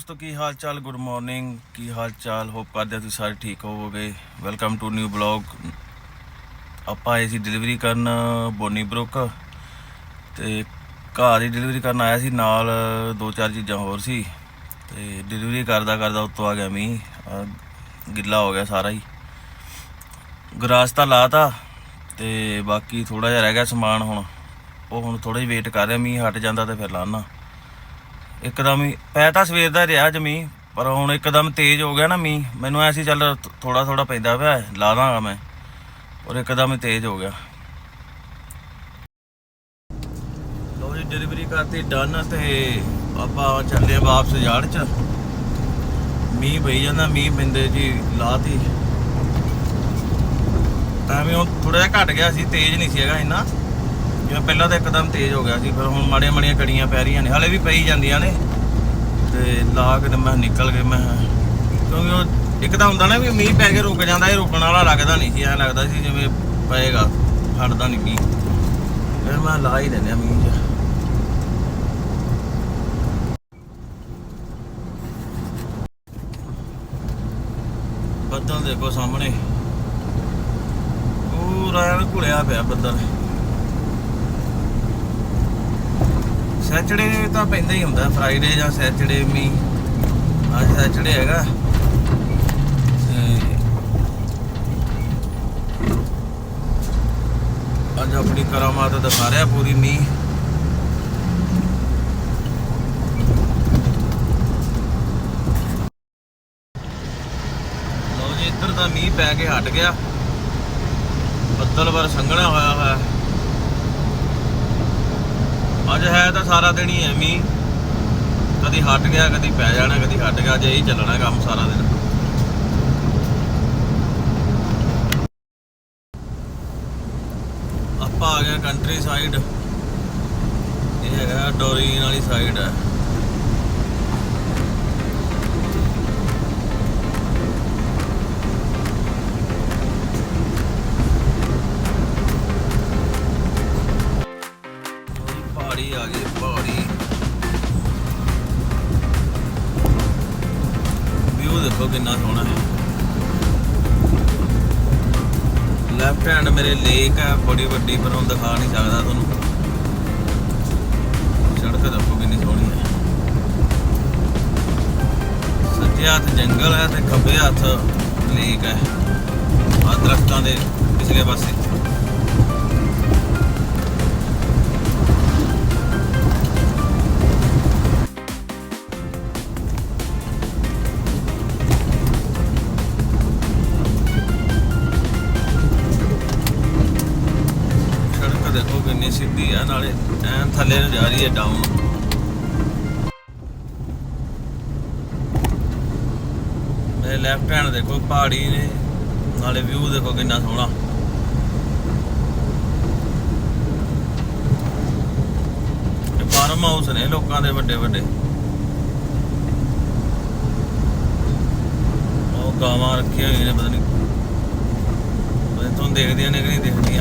ਦੋਸਤੋ, ਕੀ ਹਾਲ ਚਾਲ? Good morning ਕੀ ਹਾਲ ਚਾਲ? ਹੋਪ ਕਰਦੇ ਤੁਸੀਂ ਸਾਰੇ ਠੀਕ ਹੋਵੋਗੇ। ਵੈਲਕਮ ਟੂ ਨਿਊ ਬਲੌਗ ਆਪਾਂ ਆਏ ਸੀ ਡਿਲੀਵਰੀ ਕਰਨ ਬੋਨੀ ਬਰੁੱਕ ਤੇ ਘਰ ਹੀ ਡਿਲੀਵਰੀ ਕਰਨ ਆਇਆ ਸੀ, ਨਾਲ ਦੋ ਚਾਰ ਚੀਜ਼ਾਂ ਹੋਰ ਸੀ। ਤੇ ਡਿਲੀਵਰੀ ਕਰਦਾ ਕਰਦਾ ਉੱਤੋਂ ਆ ਗਿਆ ਮੀਂਹ। ਗਿੱਲਾ ਹੋ ਗਿਆ ਸਾਰਾ ਹੀ। ਗਰਾਸ ਤਾਂ ਲਾਤਾ ਤੇ ਬਾਕੀ ਥੋੜਾ ਜਿਹਾ ਰਹਿ ਗਿਆ ਸਮਾਨ ਹੁਣ। ਉਹ ਹੁਣ ਥੋੜਾ ਜਿਹਾ ਵੇਟ ਕਰ ਰਿਹਾ, ਮੀਂਹ ਹਟ ਜਾਂਦਾ ਤੇ ਫਿਰ ਲਾਣਾ ਇੱਕਦਮ ਹੀ ਪੈ ਤਾਂ ਸਵੇਰ ਦਾ ਰਿਹਾ ਜਮੀ ਪਰ ਹੁਣ ਇੱਕਦਮ ਤੇਜ਼ ਹੋ ਗਿਆ ਨਾ ਮੀਂਹ। ਮੈਨੂੰ ਐ ਸੀ, ਚੱਲ ਥੋੜਾ ਥੋੜਾ ਪੈਂਦਾ ਪਿਆ, ਲਾ ਦਾਂਗਾ ਮੈਂ। ਔਰ ਇੱਕਦਮ ਹੀ ਤੇਜ਼ ਹੋ ਗਿਆ। ਲੋ ਜੀ ਡਿਲੀਵਰੀ ਕਰਤੀ ਡਨ ਤੇ ਆਪਾਂ ਚੱਲੇ ਵਾਪਸ ਯਾਰਡ ਚ। ਮੀਂਹ ਪਈ ਜਾਂਦਾ, ਮੀਂਹ ਬਿੰਦੇ ਜੀ ਲਾਤੀ। ਤਾਂ ਵੀ ਉਹ ਥੋੜਾ ਜਿਹਾ ਘਟ ਗਿਆ ਸੀ, ਤੇਜ਼ ਨਹੀਂ ਸੀ ਹੈਗਾ ਇੰਨਾ। ਜਿਵੇਂ ਪਹਿਲਾਂ ਤਾਂ ਇੱਕਦਮ ਤੇਜ਼ ਹੋ ਗਿਆ ਸੀ, ਫਿਰ ਹੁਣ ਮਾੜੀਆਂ ਮਾੜੀਆਂ ਕੜੀਆਂ ਪੈ ਰਹੀਆਂ ਨੇ। ਹਲੇ ਵੀ ਪਈ ਜਾਂਦੀਆਂ ਨੇ। ਤੇ ਲਾ ਕੇ ਮੈਂ ਨਿਕਲ ਗਏ, ਮੈਂ ਕਿਉਂਕਿ ਉਹ ਇੱਕ ਤਾਂ ਹੁੰਦਾ ਨਾ ਵੀ ਮੀਂਹ ਪੈ ਕੇ ਰੁਕ ਜਾਂਦਾ, ਇਹ ਰੁਕਣ ਵਾਲਾ ਲੱਗਦਾ ਨਹੀਂ ਸੀ, ਐਂ ਲੱਗਦਾ ਸੀ ਜਿਵੇਂ ਪਏਗਾ, ਹਟਦਾ ਨਹੀਂ ਮੀਂਹ। ਫਿਰ ਮੈਂ ਲਾ ਹੀ ਦਿੰਦੇ ਆ ਮੀਂਹ 'ਚ। ਬੱਦਲ ਦੇਖੋ ਸਾਹਮਣੇ। ਪੂਰਾ ਐਨ ਘੁਲਿਆ ਪਿਆ ਬੱਦਲ। ਸੈਚਰਡੇ ਤਾਂ ਪੈਂਦਾ ਹੀ ਹੁੰਦਾ ਫਰਾਈਡੇ ਜਾਂ ਸੈਚਰਡੇ ਮੀ ਅੱਜ ਸੈਚਰਡੇ ਹੈਗਾ। ਅੱਜ ਆਪਣੀ ਕਰਾਮਾਤ ਦਿਖਾ ਰਿਹਾ ਪੂਰੀ ਮੀਂਹ। ਲਓ ਜੀ, ਇੱਧਰ ਦਾ ਮੀਂਹ ਪੈ ਕੇ ਹਟ ਗਿਆ। ਬੱਦਲ ਵਰ ਸੰਘਣਾ ਹੋਇਆ ਹੋਇਆ। ਅੱਜ ਹੈ ਤਾਂ ਸਾਰਾ ਦਿਨ ਹੀ ਐਵੇਂ ਕਦੀ ਹਟ ਗਿਆ, ਕਦੀ ਪੈ ਜਾਣਾ, ਕਦੀ ਹਟ ਗਿਆ ਜੇ ਇਹੀ ਚੱਲਣਾ ਕੰਮ ਸਾਰਾ ਦਿਨ। ਆਪਾਂ ਆ ਗਏ ਕੰਟਰੀ ਸਾਈਡ ਇਹ ਹੈਗਾ ਡੋਰੀਨ ਵਾਲੀ ਸਾਈਡ ਹੈ। ਵਿਊ ਦੇਖੋ ਕਿੰਨਾ ਸੋਹਣਾ ਹੈ। ਲੈਫਟ ਹੈਂਡ ਮੇਰੇ ਲੇਕ ਹੈ, ਬੜੀ ਵੱਡੀ, ਪਰ ਉਹ ਦਿਖਾ ਨਹੀਂ ਸਕਦਾ ਤੁਹਾਨੂੰ। ਸੜਕ ਦੇਖੋ ਕਿੰਨੀ ਸੋਹਣੀ ਹੈ। ਸੱਜੇ ਹੱਥ ਜੰਗਲ ਹੈ ਤੇ ਖੱਬੇ ਹੱਥ ਲੇਕ ਹੈ। ਆ ਦਰਖਤਾਂ ਦੇ ਪਿਛਲੇ ਪਾਸੇ। ਥੱਲੇ ਨੂੰ ਜਾ ਰਹੀ ਹੈ ਡਾਊਨ ਮੇਰੇ ਲੈਫਟ ਹੈਂਡ ਦੇਖੋ, ਪਹਾੜੀ ਨੇ। ਨਾਲੇ ਵਿਊ ਦੇਖੋ ਕਿੰਨਾ ਸੋਹਣਾ। ਇਹ ਫਾਰਮ ਹਾਊਸ ਨੇ ਲੋਕਾਂ ਦੇ ਵੱਡੇ ਵੱਡੇ। ਉਹ ਗਾਵਾਂ ਰੱਖੀਆਂ ਹੋਈਆਂ ਨੇ, ਪਤਾ ਨਹੀਂ ਨੀ ਤੁਹਾਨੂੰ ਦੇਖਦੀਆਂ ਨੇ ਕਿ ਨਹੀਂ ਦੇਖਦੀਆਂ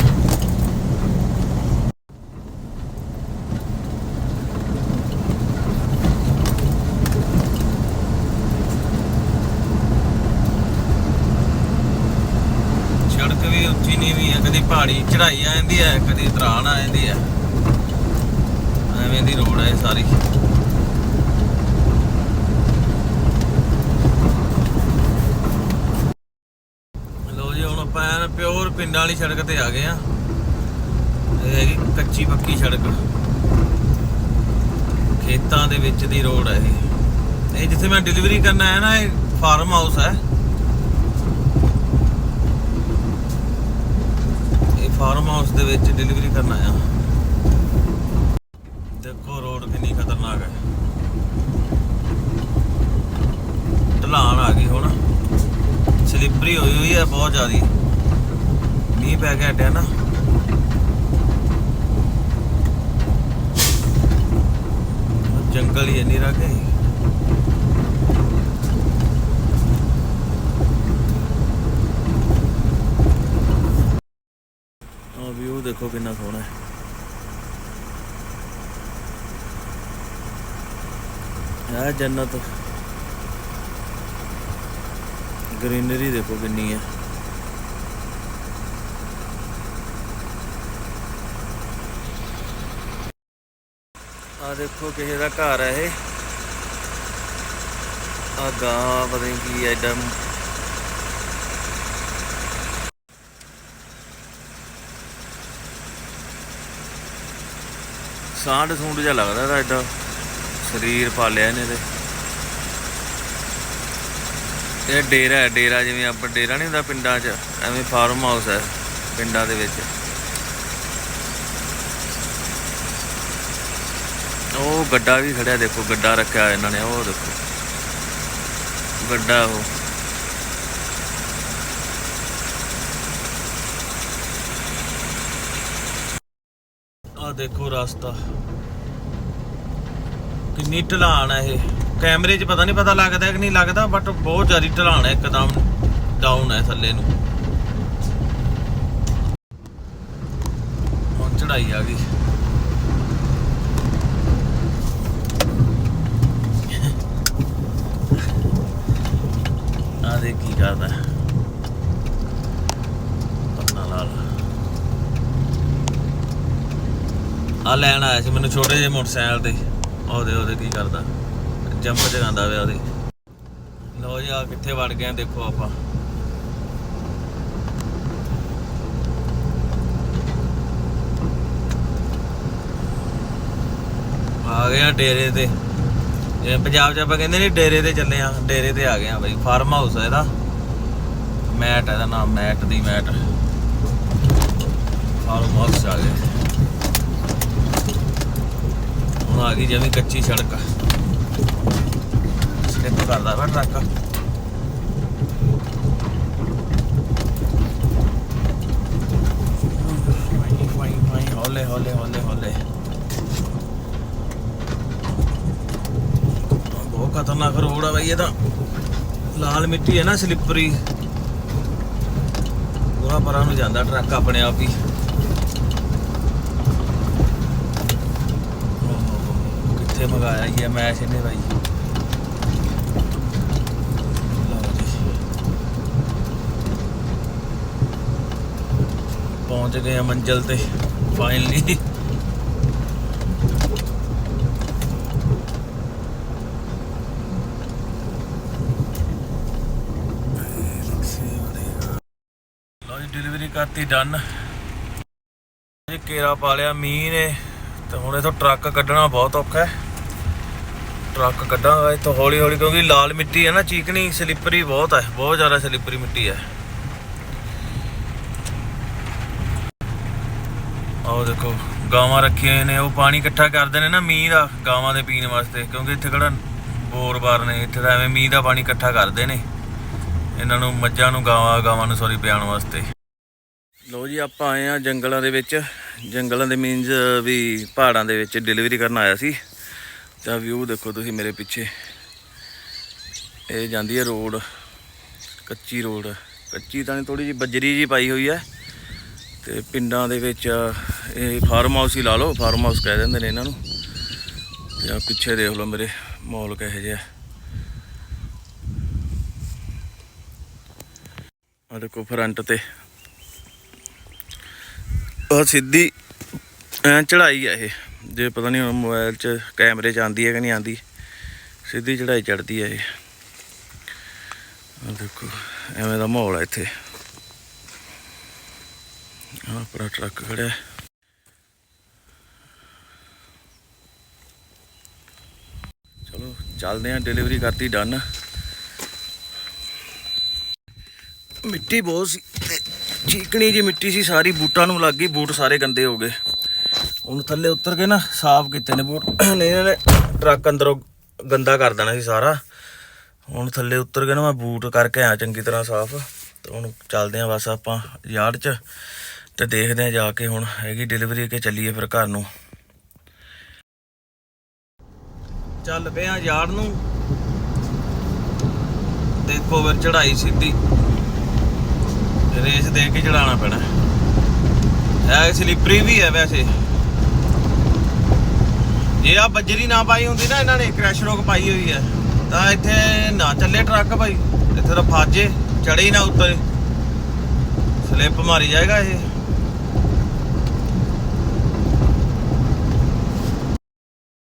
ਸੜਕ ਵੀ ਉੱਚੀ ਨਹੀਂ ਵੀ ਹੈ ਕਦੀ ਪਹਾੜੀ ਚੜਾਈ ਆ ਜਾਂਦੀ ਹੈ, ਕਦੀ ਉਤਰਾਣ ਆ ਜਾਂਦੀ ਹੈ। ਐਵੇਂ ਦੀ ਰੋਡ ਹੈ ਸਾਰੀ। ਲੋ ਜੀ, ਹੁਣ ਆਪਾਂ ਐਨ ਪਿਓਰ ਪਿੰਡਾਂ ਵਾਲੀ ਸੜਕ ਤੇ ਆ ਗਏ ਆ ਇਹ ਹੈਗੀ ਕੱਚੀ ਪੱਕੀ ਸੜਕ। ਖੇਤਾਂ ਦੇ ਵਿੱਚ ਦੀ ਰੋਡ ਹੈ ਇਹ। ਜਿੱਥੇ ਮੈਂ ਡਿਲੀਵਰੀ ਕਰਨਾ ਹੈ ਨਾ, ਇਹ ਫਾਰਮ ਹਾਊਸ ਹੈ। ਫਾਰਮ ਹਾਊਸ ਦੇ ਵਿੱਚ ਡਿਲੀਵਰੀ ਕਰਨ ਆਇਆ। ਦੇਖੋ ਰੋਡ ਕਿੰਨੀ ਖਤਰਨਾਕ ਹੈ। ਢਲਾਨ ਆ ਗਈ ਹੁਣ। ਸਲਿੱਪਰੀ ਹੋਈ ਹੋਈ ਹੈ ਬਹੁਤ ਜ਼ਿਆਦੀ। ਮੀਂਹ ਪੈ ਕੇ ਹਟਿਆ ਨਾ। ਜੰਗਲ ਹੀ ਨਹੀਂ ਰਹਿ ਆ ਦੇਖੋ ਕਿੰਨਾ ਸੋਹਣਾ ਹੈ। ਆ ਜੰਨਤ। ਗ੍ਰੀਨਰੀ ਦੇਖੋ ਕਿੰਨੀ ਹੈ। ਆ ਦੇਖੋ ਕਿਸੇ ਦਾ ਘਰ ਹੈ ਇਹ। ਆ ਗਾਂ, ਪਤਾ ਨਹੀਂ ਕੀ ਐਡਾ ਸਾਂਢ ਸੂੰਡ ਜਿਹਾ ਲੱਗਦਾ ਇਹਦਾ ਐਡਾ ਸਰੀਰ ਪਾਲਿਆ ਇਹਨੇ ਤੇ। ਇਹ ਡੇਰਾ ਹੈ, ਡੇਰਾ ਜਿਵੇਂ ਆਪਾਂ, ਡੇਰਾ ਨਹੀਂ ਹੁੰਦਾ ਪਿੰਡਾਂ 'ਚ, ਐਵੇਂ ਫਾਰਮ ਹਾਊਸ ਹੈ ਪਿੰਡਾਂ ਦੇ ਵਿੱਚ। ਉਹ ਗੱਡਾ ਵੀ ਖੜਿਆ ਦੇਖੋ, ਗੱਡਾ ਰੱਖਿਆ ਇਹਨਾਂ ਨੇ, ਉਹ ਦੇਖੋ। ਗੱਡਾ ਉਹ। ਆ ਦੇਖੋ ਰਸਤਾ। ਕਿੰਨੀ ਢਲਾਣ ਹੈ ਇਹ। ਕੈਮਰੇ 'ਚ ਪਤਾ ਨਹੀਂ ਪਤਾ ਲੱਗਦਾ ਕਿ ਨਹੀਂ ਲੱਗਦਾ ਬਟ ਬਹੁਤ ਜ਼ਿਆਦਾ ਢਲਾਣ ਹੈ ਇੱਕਦਮ ਡਾਊਨ ਹੈ ਥੱਲੇ ਨੂੰ। ਹੁਣ ਚੜਾਈ ਆ ਗਈ। ਆ ਦੇ ਕੀ ਕਰਦਾ ਪੰਨਾ ਲਾਲ ਆ ਲੈਣ ਆਇਆ ਸੀ ਮੈਨੂੰ ਛੋਟੇ ਜਿਹੇ ਮੋਟਰਸਾਈਕਲ ਤੇ। ਉਹਦੇ ਉਹਦੇ ਕੀ ਕਰਦਾ? ਜੰਪ ਜਗਾਉਂਦਾ ਵੇ ਉਹਦੇ। ਲੋ ਜੀ ਆ ਕਿੱਥੇ ਵੜ ਗਏ ਆ, ਦੇਖੋ ਆਪਾਂ। ਆ ਗਏ ਆ ਡੇਰੇ ਤੇ। ਜਿਵੇਂ ਪੰਜਾਬ ਚ ਆਪਾਂ ਕਹਿੰਦੇ ਨੇ ਡੇਰੇ ਤੇ ਚੱਲੇ ਆ, ਡੇਰੇ ਤੇ ਆ ਗਏ ਆ ਬਾਈ। ਫਾਰਮ ਹਾਊਸ ਹੈ ਇਹਦਾ। ਮੈਟ ਇਹਦਾ ਨਾਮ, ਮੈਟ ਦੀ ਮੈਟ। ਫਾਰਮ ਹਾਊਸ ਆ ਗਏ ਹੁਣ ਆ ਗਈ ਜਿਵੇਂ ਕੱਚੀ ਸੜਕ ਸਲਿੱਪ ਕਰਦਾ ਵਾ ਟਰੱਕ ਹੌਲੇ ਹੌਲੇ ਹੌਲੇ ਹੌਲੇ। ਬਹੁਤ ਖਤਰਨਾਕ ਰੋਡ ਆ ਬਈ, ਇਹ ਤਾਂ ਲਾਲ ਮਿੱਟੀ ਹੈ ਨਾ, ਸਲਿੱਪਰੀ। ਪੂਰਾ ਪਰਾਂ ਨੂੰ ਜਾਂਦਾ ਟਰੱਕ ਆਪਣੇ ਆਪ ਹੀ। ਓਹੋ, ਕਿੱਥੇ ਮਗਾਇਆ ਇਹ ਮੈਚ ਇਹਨੇ ਬਾਈ। ਪਹੁੰਚ ਗਏ ਆ ਮੰਜ਼ਿਲ ਤੇ ਫਾਈਨਲੀ ਡਿਲੀਵਰੀ ਕਰਤੀ ਡਨ ਜੀ ਕੇਰਾ ਪਾ ਲਿਆ ਮੀਂਹ ਨੇ ਤੇ ਹੁਣ ਇਥੋਂ ਟਰੱਕ ਕੱਢਣਾ ਬਹੁਤ ਔਖਾ ਹੈ। ਟਰੱਕ ਕੱਢਾਂਗਾ ਇੱਥੋਂ ਹੌਲੀ ਹੌਲੀ, ਕਿਉਂਕਿ ਲਾਲ ਮਿੱਟੀ ਹੈ ਨਾ, ਚੀਕਣੀ, ਸਲਿੱਪਰੀ ਬਹੁਤ ਹੈ, ਬਹੁਤ ਜ਼ਿਆਦਾ ਸਲਿੱਪਰੀ ਮਿੱਟੀ ਹੈ। ਆਹ ਦੇਖੋ, ਗਾਵਾਂ ਰੱਖੀਆਂ ਹੋਈਆਂ ਨੇ, ਉਹ ਪਾਣੀ ਇਕੱਠਾ ਕਰਦੇ ਨੇ ਨਾ ਮੀਂਹ ਦਾ, ਗਾਵਾਂ ਦੇ ਪੀਣ ਵਾਸਤੇ, ਕਿਉਂਕਿ ਇੱਥੇ ਕਿਹੜਾ ਬੋਰ-ਬਾਰ ਨੇ, ਇੱਥੇ ਤਾਂ ਐਵੇਂ ਮੀਂਹ ਦਾ ਪਾਣੀ ਇਕੱਠਾ ਕਰਦੇ ਨੇ। ਇਹਨਾਂ ਨੂੰ, ਮੱਝਾਂ ਨੂੰ, ਗਾਵਾਂ ਗਾਵਾਂ ਨੂੰ ਸੌਰੀ ਪਿਆਉਣ ਵਾਸਤੇ। ਲੋ ਜੀ, ਆਪਾਂ ਆਏ ਆ ਜੰਗਲਾਂ ਦੇ ਵਿੱਚ। ਜੰਗਲਾਂ ਦੇ ਮੀਨਸ ਵੀ ਪਹਾੜਾਂ ਦੇ ਵਿੱਚ ਡਿਲੀਵਰੀ ਕਰਨ ਆਇਆ ਸੀ। ਤਾਂ ਵਿਊ ਦੇਖੋ ਤੁਸੀਂ ਮੇਰੇ ਪਿੱਛੇ। ਇਹ ਜਾਂਦੀ ਹੈ ਰੋਡ ਕੱਚੀ ਰੋਡ ਕੱਚੀ ਤਾਂ ਨਹੀਂ ਥੋੜੀ ਜਿਹੀ ਬੱਜਰੀ ਜੀ ਪਾਈ ਹੋਈ ਹੈ। ਤੇ ਪਿੰਡਾਂ ਦੇ ਵਿੱਚ ਇਹ ਫਾਰਮ ਹਾਊਸ ਹੀ ਲਾ ਲਓ ਫਾਰਮ ਹਾਊਸ ਕਹਿ ਦਿੰਦੇ ਨੇ ਇਹਨਾਂ ਨੂੰ। ਤੇ ਆ ਪਿੱਛੇ ਦੇਖ ਲਓ ਮੇਰੇ ਮੌਲ ਕਿਹੋ ਜਿਹਾ। ਆ ਦੇਖੋ ਫਰੰਟ ਤੇ। ਉਹ ਸਿੱਧੀ, ਐ ਚੜਾਈ ਆ ਇਹ। ਜੇ ਪਤਾ ਨਹੀਂ ਮੋਬਾਈਲ 'ਚ ਕੈਮਰੇ 'ਚ ਆਂਦੀ ਹੈ ਕਿ ਨਹੀਂ ਆਂਦੀ ਸਿੱਧੀ ਚੜਾਈ ਚੜਦੀ ਹੈ ਇਹ। ਆ ਦੇਖੋ, ਐਵੇਂ ਦਾ ਮਾਹੌਲ ਹੈ ਇੱਥੇ। ਆ ਪਰਾ ਟਰੱਕ ਖੜਿਆ ਚਲੋ, ਚੱਲਦੇ ਆਂ ਡਿਲੀਵਰੀ ਕਰਤੀ, ਡਨ। ਮਿੱਟੀ ਬਹੁਤ ਸੀ ਚੀਕਣੀ ਜੀ ਮਿੱਟੀ ਸੀ, ਸਾਰੀ ਬੂਟਾਂ ਨੂੰ ਲੱਗ ਗਈ, ਬੂਟ ਸਾਰੇ ਗੰਦੇ ਹੋ ਗਏ। ਹੁਣ ਥੱਲੇ ਉਤਰ ਕੇ ਨਾ ਸਾਫ਼ ਕੀਤੇ ਨੇ ਬੂਟ। ਨਹੀਂ, ਇਹਨਾਂ ਨੇ ਟਰੱਕ ਅੰਦਰੋਂ ਗੰਦਾ ਕਰ ਦੇਣਾ ਸੀ ਸਾਰਾ। ਹੁਣ ਥੱਲੇ ਉਤਰ ਕੇ ਨਾ ਮੈਂ ਬੂਟ ਕਰਕੇ ਆਇਆ ਚੰਗੀ ਤਰ੍ਹਾਂ ਸਾਫ਼। ਤੇ ਹੁਣ ਚੱਲਦੇ ਆਂ ਬਸ ਆਪਾਂ ਯਾਰਡ 'ਚ ਤੇ ਦੇਖਦੇ ਆਂ ਜਾ ਕੇ ਹੁਣ ਹੈਗੀ ਡਿਲੀਵਰੀ ਕੇ ਚੱਲੀਏ ਫਿਰ ਘਰ ਨੂੰ। ਚੱਲ ਪਏ ਆਂ ਯਾਰਡ ਨੂੰ। ਦੇਖੋ ਫਿਰ ਚੜਾਈ ਸਿੱਧੀ। ਰੇਸ ਦੇ ਕੇ ਚੜਾਉਣਾ ਪੈਣਾ। ਹੈ, ਸਲਿੱਪਰੀ ਵੀ ਹੈ ਵੈਸੇ। ਜੇ ਆ ਬੱਜਰੀ ਨਾ ਪਾਈ ਹੁੰਦੀ ਨਾ ਇਹਨਾਂ ਨੇ ਕ੍ਰੈਸ਼ ਰੋਕ ਪਾਈ ਹੋਈ ਹੈ, ਤਾਂ ਇੱਥੇ ਨਾ ਚੱਲੇ ਟਰੱਕ ਭਾਈ, ਇੱਥੇ ਤਾਂ ਫਾਜੇ, ਚੜੇ ਹੀ ਨਾ ਉੱਤੇ। ਸਲਿੱਪ ਮਾਰੀ ਜਾਏਗਾ ਇਹ।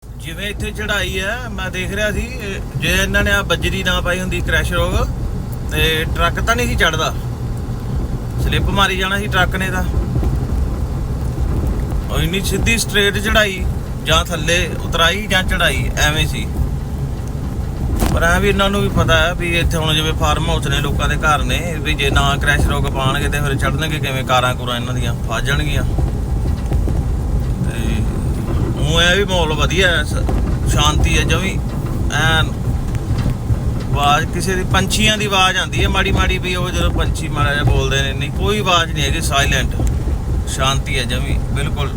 ਜਿਵੇਂ ਇੱਥੇ ਚੜਾਈ ਹੈ, ਮੈਂ ਦੇਖ ਰਿਹਾ ਸੀ ਜੇ ਇਹਨਾਂ ਨੇ ਆ ਬੱਜਰੀ ਨਾ ਪਾਈ ਹੁੰਦੀ ਕ੍ਰੈਸ਼ ਰੋਕ ਤੇ ਟਰੱਕ ਤਾਂ ਨਹੀਂ ਸੀ ਚੜਦਾ ਸਲਿੱਪ ਮਾਰੀ ਜਾਣਾ ਸੀ ਟਰੱਕ ਨੇ ਤਾਂ। ਉਹ ਇੰਨੀ ਸਿੱਧੀ ਸਟ੍ਰੇਟ ਚੜਾਈ ਜਾਂ ਥੱਲੇ ਉਤਰਾਈ ਜਾਂ ਚੜਾਈ, ਐਵੇਂ ਸੀ। ਪਰ ਐ ਵੀ ਇਹਨਾਂ ਨੂੰ ਵੀ ਪਤਾ ਹੈ ਵੀ ਇੱਥੇ ਹੁਣ ਜਿਵੇਂ ਫਾਰਮ ਹਾਊਸ ਨੇ ਲੋਕਾਂ ਦੇ ਘਰ ਨੇ, ਵੀ ਜੇ ਨਾ ਕ੍ਰੈਸ਼ ਰੋਕ ਪਾਣਗੇ ਤੇ ਫਿਰ ਚੜਨਗੇ ਕਿਵੇਂ? ਕਾਰਾਂ ਕੁਰਾਂ ਇਹਨਾਂ ਦੀਆਂ ਫਸ ਜਾਣਗੀਆਂ। ਤੇ ਉਹ ਐ ਵੀ ਮਾਹੌਲ ਵਧੀਆ ਸ਼ਾਂਤੀ ਹੈ ਜਮੀ। ਐਨ ਆਵਾਜ਼, ਕਿਸੇ ਦੀ ਪੰਛੀਆਂ ਦੀ ਆਵਾਜ਼ ਆਉਂਦੀ ਹੈ ਮਾੜੀ ਮਾੜੀ ਵੀ, ਉਹ ਜਦੋਂ ਪੰਛੀ ਮਾੜਾ ਜਿਹਾ ਬੋਲਦੇ ਨੇ, ਨਹੀਂ, ਕੋਈ ਆਵਾਜ਼ ਨਹੀਂ ਹੈਗੀ ਸਾਇਲੈਂਟ ਸ਼ਾਂਤੀ ਹੈ ਜਮੀ, ਬਿਲਕੁਲ।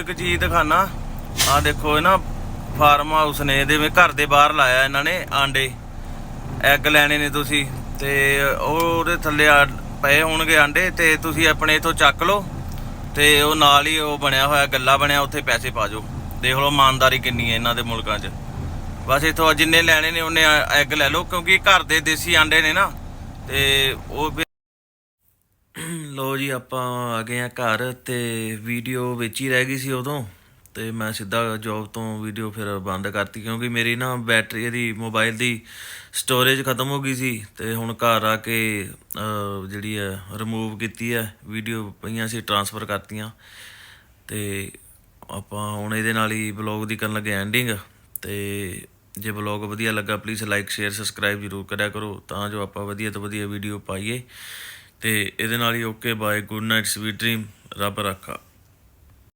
ਇੱਕ ਚੀਜ਼ ਦਿਖਾਣਾ ਆ ਦੇਖੋ, ਇਹ ਨਾ ਫਾਰਮ ਹਾਊਸ ਨੇ, ਇਹਦੇ ਵਿੱਚ ਘਰ ਦੇ ਬਾਹਰ ਲਾਇਆ ਇਹਨਾਂ ਨੇ ਆਂਡੇ। ਐਗ ਲੈਣੇ ਨੇ ਤੁਸੀਂ, ਤੇ ਉਹਦੇ ਥੱਲੇ ਪਏ ਹੋਣਗੇ ਆਂਡੇ, ਤੇ ਤੁਸੀਂ ਆਪਣੇ ਇਥੋਂ ਚੱਕ ਲਓ, ਤੇ ਉਹ ਨਾਲ ਹੀ ਉਹ ਬਣਿਆ ਹੋਇਆ, ਗੱਲਾ ਬਣਿਆ, ਉੱਥੇ ਪੈਸੇ ਪਾ ਜਾਓ ਦੇਖ ਲਓ ਇਮਾਨਦਾਰੀ ਕਿੰਨੀ ਹੈ ਇਹਨਾਂ ਦੇ ਮੁਲਕਾਂ 'ਚ। ਬਸ ਇਥੋਂ ਜਿੰਨੇ ਲੈਣੇ ਨੇ, ਉਹਨੇ ਐਗ ਲੈ ਲਓ, ਕਿਉਂਕਿ ਘਰ ਦੇ ਦੇਸੀ ਆਂਡੇ ਨੇ ਨਾ, ਤੇ ਉਹ ਲੋ ਜੀ, ਆਪਾਂ ਆ ਗਏ ਆ ਘਰ ਤੇ ਵੀਡੀਓ ਵਿੱਚ ਹੀ ਰਹਿ ਗਈ ਸੀ ਉਦੋਂ ਤੇ ਮੈਂ ਸਿੱਧਾ ਜੌਬ ਤੋਂ ਵੀਡੀਓ ਫਿਰ ਬੰਦ ਕਰਤੀ ਕਿਉਂਕਿ ਮੇਰੀ ਨਾ ਬੈਟਰੀ ਇਹਦੀ ਮੋਬਾਈਲ ਦੀ ਸਟੋਰੇਜ ਖਤਮ ਹੋ ਗਈ ਸੀ ਤੇ ਹੁਣ ਘਰ ਆ ਕੇ ਜਿਹੜੀ ਹੈ ਰਿਮੂਵ ਕੀਤੀ ਹੈ ਵੀਡੀਓ ਪਈਆਂ ਸੀ ਟਰਾਂਸਫਰ ਕਰਤੀਆਂ। ਤੇ ਆਪਾਂ ਹੁਣ ਇਹਦੇ ਨਾਲ ਹੀ ਬਲੌਗ ਦੀ ਕਰਨ ਲੱਗੇ ਐਂਡਿੰਗ ਤੇ ਜੇ ਬਲੌਗ ਵਧੀਆ ਲੱਗਾ ਪਲੀਜ਼ ਲਾਈਕ ਸ਼ੇਅਰ ਸਬਸਕ੍ਰਾਈਬ ਜ਼ਰੂਰ ਕਰਿਆ ਕਰੋ ਤਾਂ ਜੋ ਆਪਾਂ ਵਧੀਆ ਤੋਂ ਵਧੀਆ ਵੀਡੀਓ ਪਾਈਏ। ਅਤੇ ਇਹਦੇ ਨਾਲ ਹੀ okay bye good night sweet dream ਰੱਬ ਰੱਖਾ।